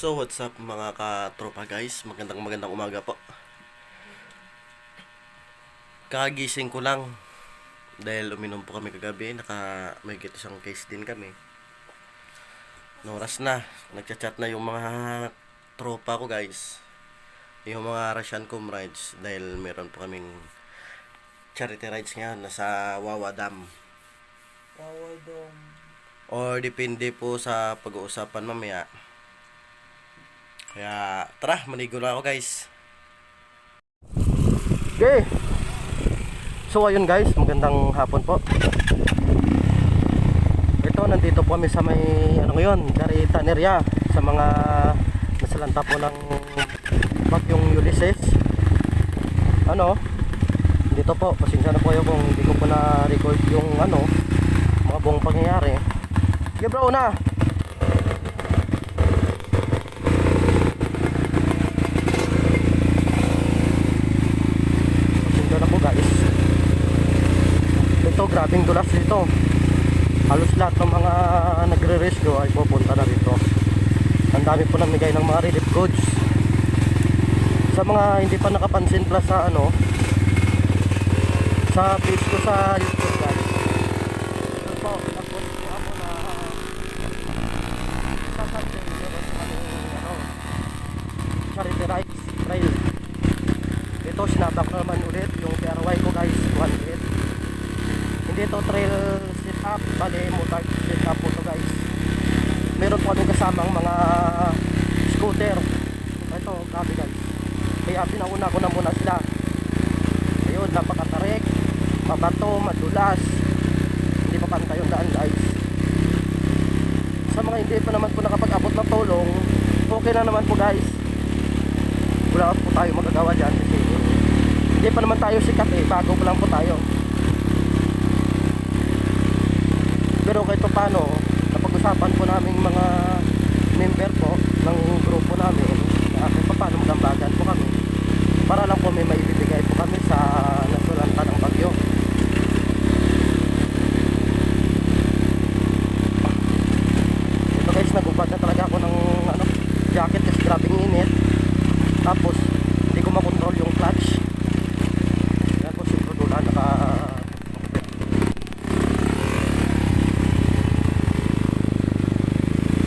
So what's up mga katropa guys? Magandang magandang umaga po. Kagising ko lang. Dahil uminom po kami kagabi Naka may isang case din kami. Noras na? Nagchat-chat na yung mga tropa ko guys. Yung mga Russian comrades Dahil meron po kaming Charity rides ngayon Nasa Wawa Dam. Power Dome. Or depende po sa pag-uusapan mamaya Kaya tara, manigo na ako guys. Okay. So ayun guys, magandang hapon po. Ito, nandito po kami sa may ano ngayon, Garita area sa mga nasalanta po ng bagyong Ulysses. Ano? Dito po, pasensya na po kayo kung hindi ko po na-record yung ano, mga buong pangyayari. Yeah bro, na! Pasensya na po guys. Ito, grabing dulas dito. Halos lahat ng mga nagre-rescue ay pupunta na dito. Ang dami po namigay ng mga relief goods. Sa mga hindi pa nakapansin plus sa ano, sa page ko sa YouTube guys. Ito po, nag-post po ako na sa Sunday, meron kami, ano, charity rides trail. Ito, sinabak na naman ulit yung PRY ko guys, 100. Hindi ito trail sit up, bali motor sit up po to guys. Meron po kami kasamang mga scooter. Ito, grabe guys. Kaya pinauna ko na muna sila. Ayun, napakatarik, mabato, madulas. Hindi pa pantay yung daan guys. Sa mga hindi pa naman po nakapag-abot ng tulong, okay na naman po guys wala po tayo magagawa dyan kasi hindi pa naman tayo sikat eh bago pa lang po tayo pero kahit pa paano napag-usapan po namin mga member po ng grupo namin na kahit pa paano magambagan po kami para lang po may maibibigay po kami sa nasulanta ng bagyo ito guys nagubad na talaga ako ng ano, jacket kasi grabing init tapos hindi ko makontrol yung clutch yan po siguro doon ah, naka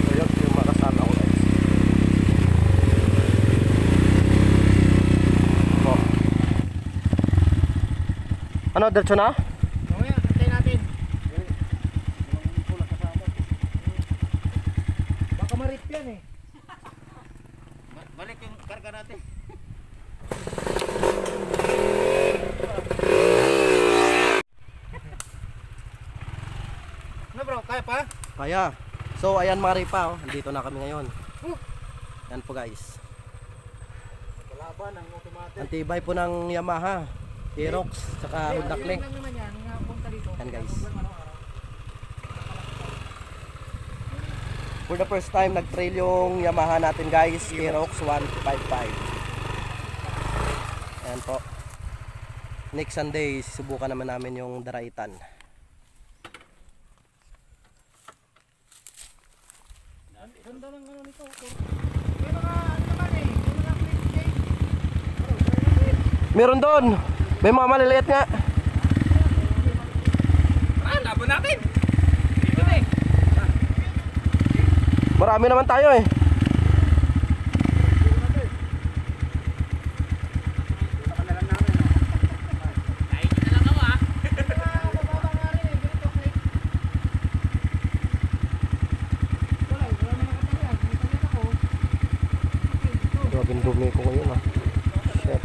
so yun yung mga kasama ko guys oh. Ano diretso na? Mamaya, antay natin. Baka marip yan eh. Balik yung karga natin. Ano bro, kaya pa? kaya so ayan mga ripa oh. andito na kami ngayon yan po guys Kalaban ang automatic. antibay po ng Yamaha Aerox saka Honda Click lang naman yan, guys. For the first time, nag-trail yung Yamaha natin guys, Aerox 155. Ayan po. Next Sunday, subukan naman namin yung Daraitan. Ganda ng ano nito. Meron doon! May mga maliliit nga. Ah, natin! Dito na eh. Marami naman tayo eh. Grabe dumi ko ngayon ah. Shit.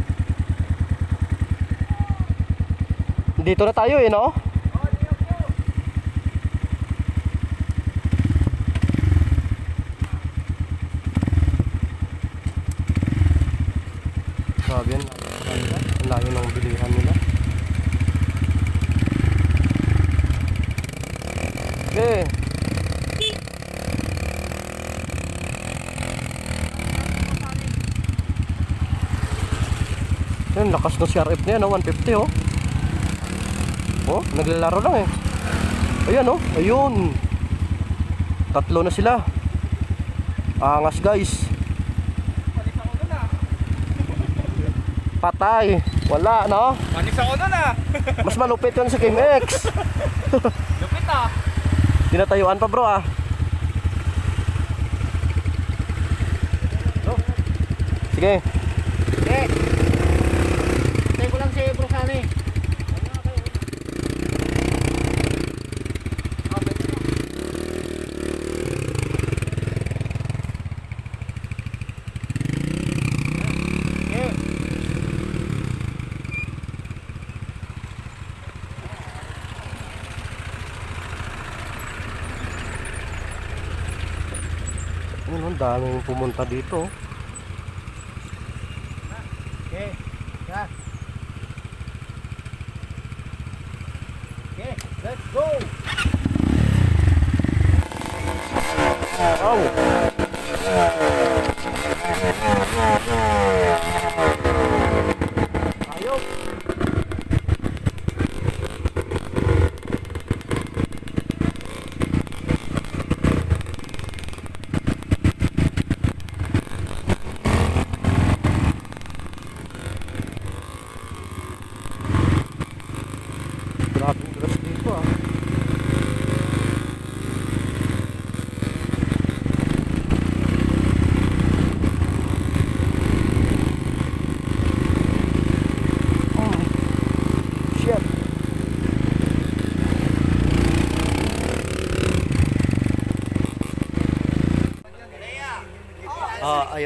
Dito na tayo eh, no? Grabe yan. Ang layo ng bilihan nila. Okay. Yan, lakas ng CRF niya, no? 150, oh. Oh, naglalaro lang eh. Ayan oh, ayun. Tatlo na sila. Angas guys. Patay. Wala, no? Panis ako nun ah. Mas malupit yun sa Game X. Lupit ah. Tinatayuan pa bro ah. No? Sige. Daming pumunta dito. Okay. Yeah. Okay, let's go. Oh. Ayok. Grabe yung grass dito ah. Oh. Shit.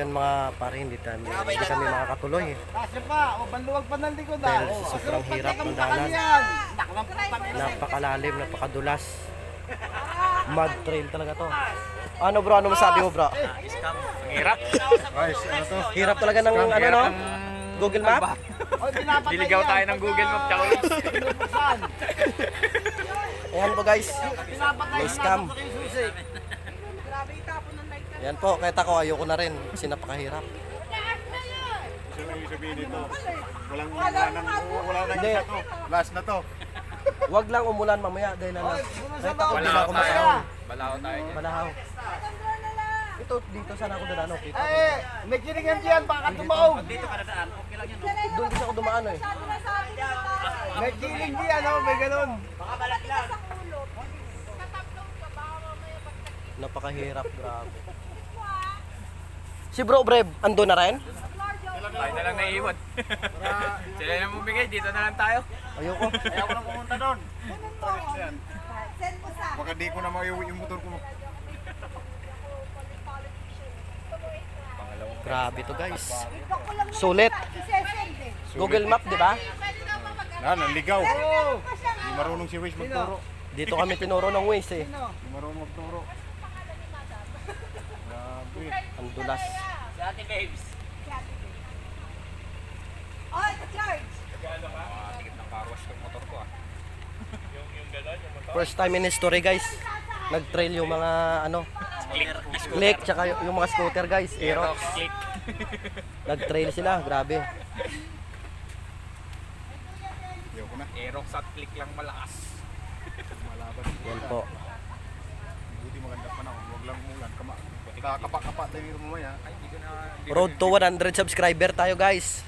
Ayun mga pare, hindi, tayo, hindi kami makakatuloy eh. Kasi pa, o banluwag pa ng likod ah. Dahil sa sobrang hirap ng dalan. Yan. Napakalalim, napakadulas. Mud trail talaga to. Ano bro, ano masabi mo bro? Hirap. Guys, ano to? Hirap talaga ng ano no? Google Map? Diligaw yan. tayo ng Google Map tsaka Pinupuksan. Ayan po guys. May scam. pinapatay yung Ayan po, kahit ako ayoko na rin kasi napakahirap. Gusto nang sabihin dito. Walang wala nang wala nang isa to. Last na to. Wag lang umulan mamaya dahil ano. Kahit ako hindi na ako makahon. Balahaw. Ito, dito sana ako dadaan. Ko. Eh, may kiringan diyan, baka tumaog. Doon kasi ako dumaan eh. May kiling diyan, oh, may ganun. Napakahirap, grabe. Si Bro Brev, ando na rin? Tayo na lang naiiwan. Sila na bumigay, dito na lang tayo. Ayoko. Ayaw ko na pumunta doon. Baka di ko na maiuwi yung motor ko. Grabe to guys. Sulit. Google Map, di ba? Ah, naligaw. Hindi marunong si Wish magturo. Dito kami tinuro ng Waze eh. Hindi marunong magturo. Grabe. Ang dulas. Oh, charge! First time in history guys. Nag-trail yung mga ano, click tsaka y- yung mga scooter guys, Aerox. Nag-trail sila, grabe. Ayaw ko na. Aerox at click lang malakas. Malaban. Yan po. Buti maganda pa na. Huwag lang umulan. Kama. Kakapa-kapa tayo dito mamaya. Ay, hindi ko na... Road to 100 subscriber tayo guys.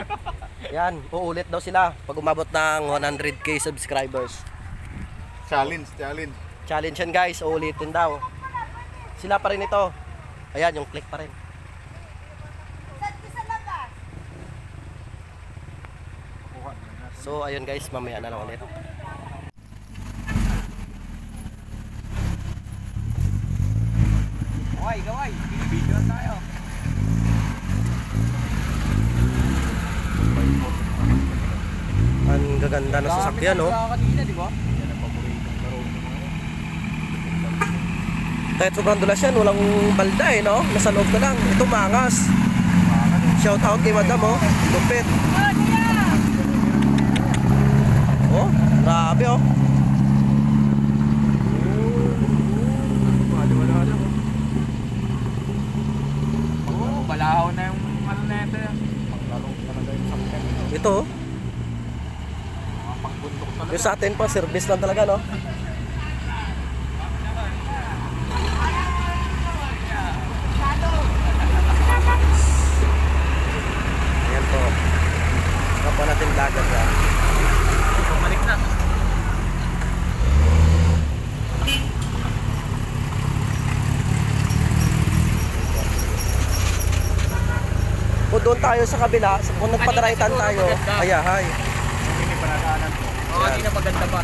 Yan, uulit daw sila pag umabot ng 100k subscribers. Challenge, challenge. Challenge yan guys, uulitin daw. Sila pa rin ito. Ayan, yung click pa rin. So ayun guys, mamaya na lang ulit. Gaway, gaway. Binibidyo na tayo. Ang gaganda ng sasakyan, no? kanina, di ba? Kahit sobrang dulas yan, walang balda eh, no? Nasa loob ka lang. Ito mangas. Shout out kay madam, oh. Lupit. Oh, grabe, oh. Oo, balahaw na yung ano na ito. Oh. Yung sa atin pa, service lang talaga, no? Ayan po. kung doon tayo sa kabila, sa- kung nagpadaraitan tayo, ayahay. Yung hindi pa nadaanan ko. Oo, hindi na maganda pa.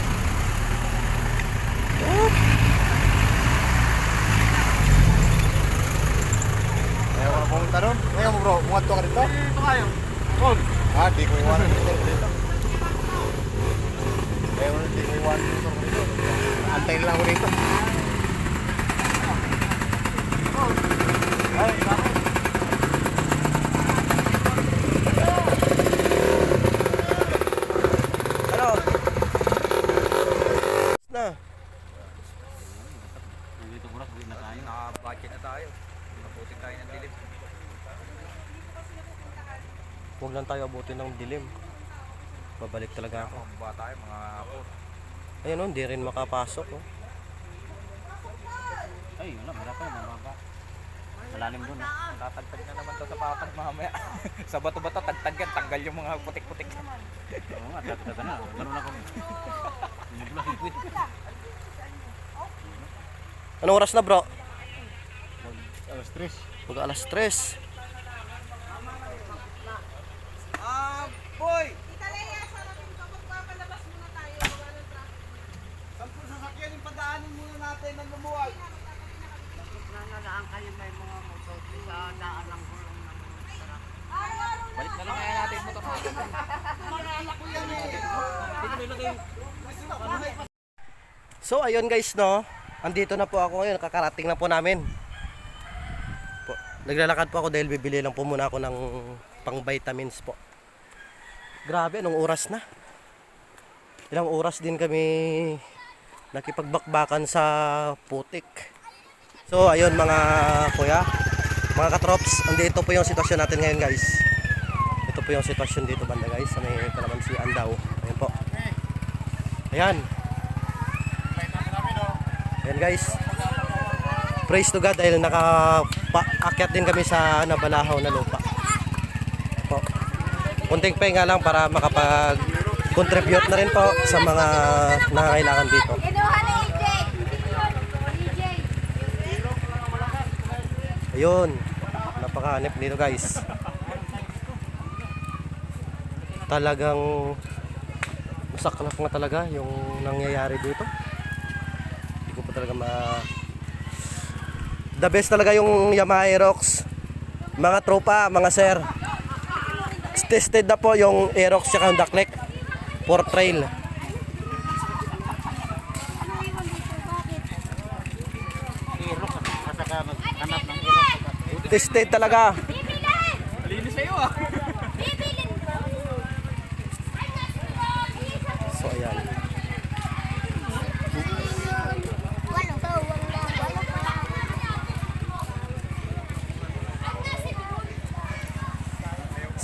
Ayaw ko na pumunta doon. Ngayon mo bro, buhat ka dito. Ito kayo. Ah, di ko iwanan yung motor ko dito. Ayaw na, di ko iwanan yung motor ko dito. Antayin lang ako dito. Ay, bakit? Ano? Na. Dito mura, uwi na tayo. Naka-budget na tayo. Naputin tayo ng dilim. Huwag abutin ng dilim. Babalik talaga ako. Mga bata tayo, mga apo. Ayun oh, hindi rin makapasok oh. Ay, wala, marap pa, mababa. Malalim doon. Tatagtag na naman to sa patag mamaya. sa bato-bato, tagtag yan. Tanggal yung mga putik-putik. Oo nga, tagtag na. Ganun ako. Anong oras na bro? Alas tres. Mag alas 3. Ah, boy! Tita Lea, sarapin ko. Magpapalabas muna tayo. Gawa ng traffic. Sampung sasakyan yung padaanin muna natin ng lumuwag. Nangalaan kayo may mga motor sa daan ng gulong ng truck. Balik na lang kaya natin yung motor natin. So ayun guys no, andito na po ako ngayon, kakarating na po namin. Po, naglalakad po ako dahil bibili lang po muna ako ng pang vitamins po. Grabe, anong oras na? Ilang oras din kami nakipagbakbakan sa putik. So ayun mga kuya, mga katrops, andito po yung sitwasyon natin ngayon guys. Ito po yung sitwasyon dito banda guys, sa may kalamansi Andaw. Ayun po. Ayan. Ayan guys. Praise to God dahil nakaakyat din kami sa nabalahaw na lupa. Po. Kunting pahinga lang para makapag-contribute na rin po sa mga nangangailangan dito. Ayun. Napakahanip dito guys. Talagang masaklap nga talaga yung nangyayari dito. Talaga ma... The best talaga yung Yamaha Aerox. Mga tropa, mga sir. Tested na po yung Aerox at yung Ducklek for trail. Tested talaga. Bibilin! Linis sa'yo ah. Bibilin! Ay, So ayan. Walang to, walang walang pa.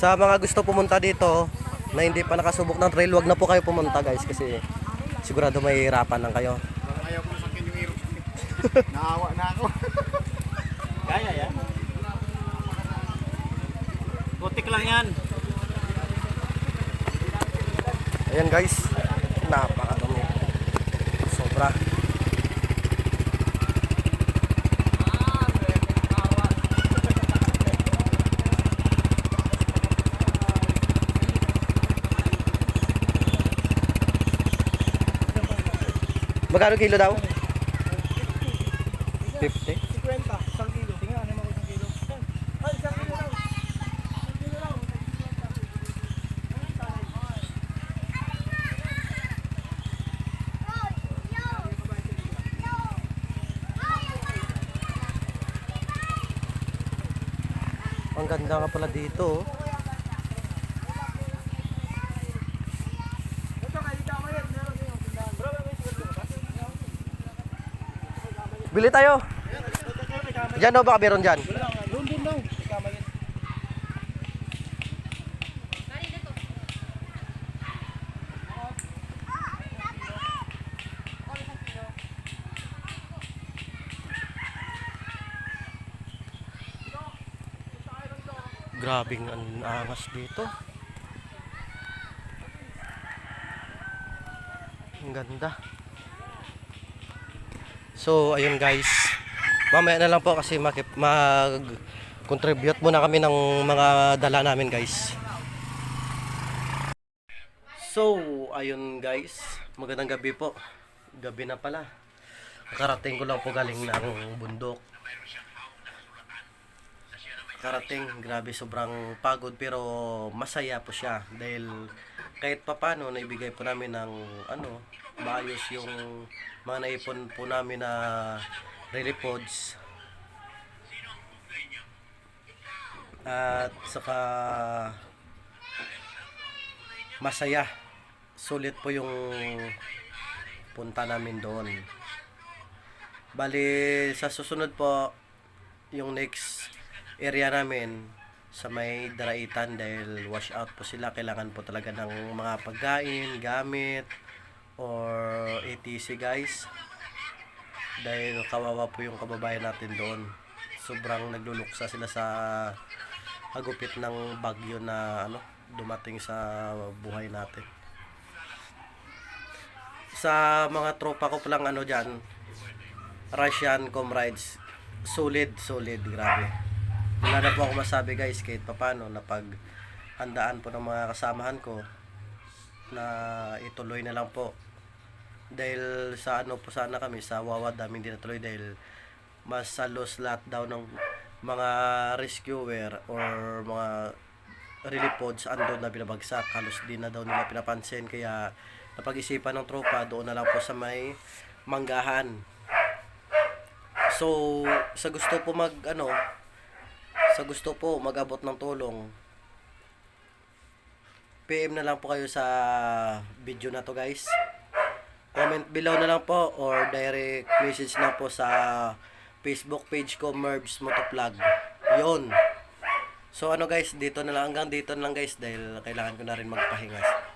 Sa mga gusto pumunta dito na hindi pa nakasubok ng trail, wag na po kayo pumunta guys kasi sigurado may hirapan lang kayo. Ayaw ko sakin yung hirap. Naawa na ako. Kaya yan. Putik lang yan. Ayan guys, Magkano kilo daw? 50? 50, isang kilo. Tingnan, ano mo isang kilo? Ay, isang kilo lang. Isang kilo lang. Ang ganda nga pala dito. oh. Ito, kayo tama yan. Meron kayo. tindahan. Bro, may siguro ba? Bili tayo. Diyan daw baka meron dyan. Doon, doon daw. Grabing ang angas dito. Ang ganda. So, ayun guys. Mamaya na lang po kasi makip, mag Contribute muna kami ng mga dala namin guys. So, ayun guys. Magandang gabi po. Gabi na pala. Karating ko lang po galing ng bundok. Karating, grabe sobrang pagod pero masaya po siya dahil kahit papano naibigay po namin ng ano, maayos yung mga naipon po namin na relief pods. At saka masaya. Sulit po yung punta namin doon. Bali sa susunod po yung next area namin sa may daraitan dahil wash out po sila kailangan po talaga ng mga pagkain gamit or ATC guys. Dahil kawawa po yung kababayan natin doon. Sobrang nagluluksa sila sa hagupit ng bagyo na ano dumating sa buhay natin. Sa mga tropa ko palang ano dyan Russian comrades solid solid grabe. Wala na po ako masabi guys kahit papano na pag handaan po ng mga kasamahan ko na ituloy na lang po dahil sa ano po sana kami sa Wawa dami hindi natuloy dahil mas salos lahat daw ng mga rescuer or mga relief pods andun na binabagsak. Halos di na daw nila pinapansin. Kaya napag-isipan ng tropa doon na lang po sa may manggahan. So sa gusto po mag ano sa gusto po magabot ng tulong PM na lang po kayo sa video na to guys comment below na lang po or direct message na po sa Facebook page ko Merbs Motovlog yon so ano guys dito na lang hanggang dito na lang guys dahil kailangan ko na rin magpahinga